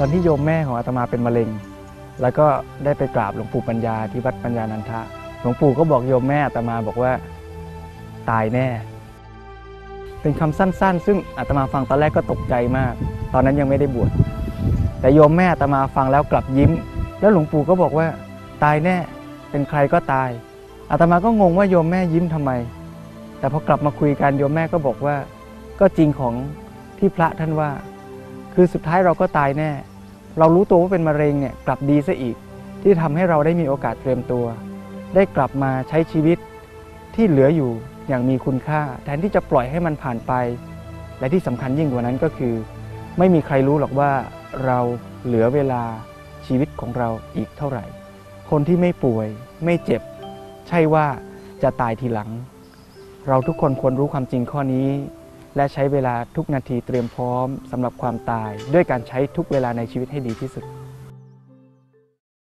ตอนที่โยมแม่ของอาตมาเป็นมะเร็ง แล้วก็ได้ไปกราบหลวงปู่ปัญญาที่วัดปัญญานันทะ หลวงปู่ก็บอกโยมแม่อาตมาบอกว่าตายแน่ เป็นคำสั้น ๆ ซึ่งอาตมาฟังตอนแรกก็ตกใจมาก ตอนนั้นยังไม่ได้บวช แต่โยมแม่อาตมาฟังแล้วกลับยิ้ม แล้วหลวงปู่ก็บอกว่า ตายแน่ เป็นใครก็ตาย อาตมาก็งงว่าโยมแม่ยิ้มทำไม แต่พอกลับมาคุยกันโยมแม่ก็บอกว่า ก็จริงของที่พระท่านว่า คือสุดท้ายเราก็ตายแน่ เรารู้ตัวว่าเป็นมะเร็งเนี่ยกลับดีซะอีก ที่ทำให้เราได้มีโอกาสเตรียมตัว ได้กลับมาใช้ชีวิตที่เหลืออยู่อย่างมีคุณค่า แทนที่จะปล่อยให้มันผ่านไป และที่สำคัญยิ่งกว่านั้นก็คือ ไม่มีใครรู้หรอกว่าเราเหลือเวลาชีวิตของเราอีกเท่าไหร่ คนที่ไม่ป่วย ไม่เจ็บ ใช่ว่าจะตายทีหลัง เราทุกคนควรรู้ความจริงข้อนี้ และใช้เวลาทุกนาทีเตรียมพร้อมสำหรับความตาย ด้วยการใช้ทุกเวลาในชีวิตให้ดีที่สุด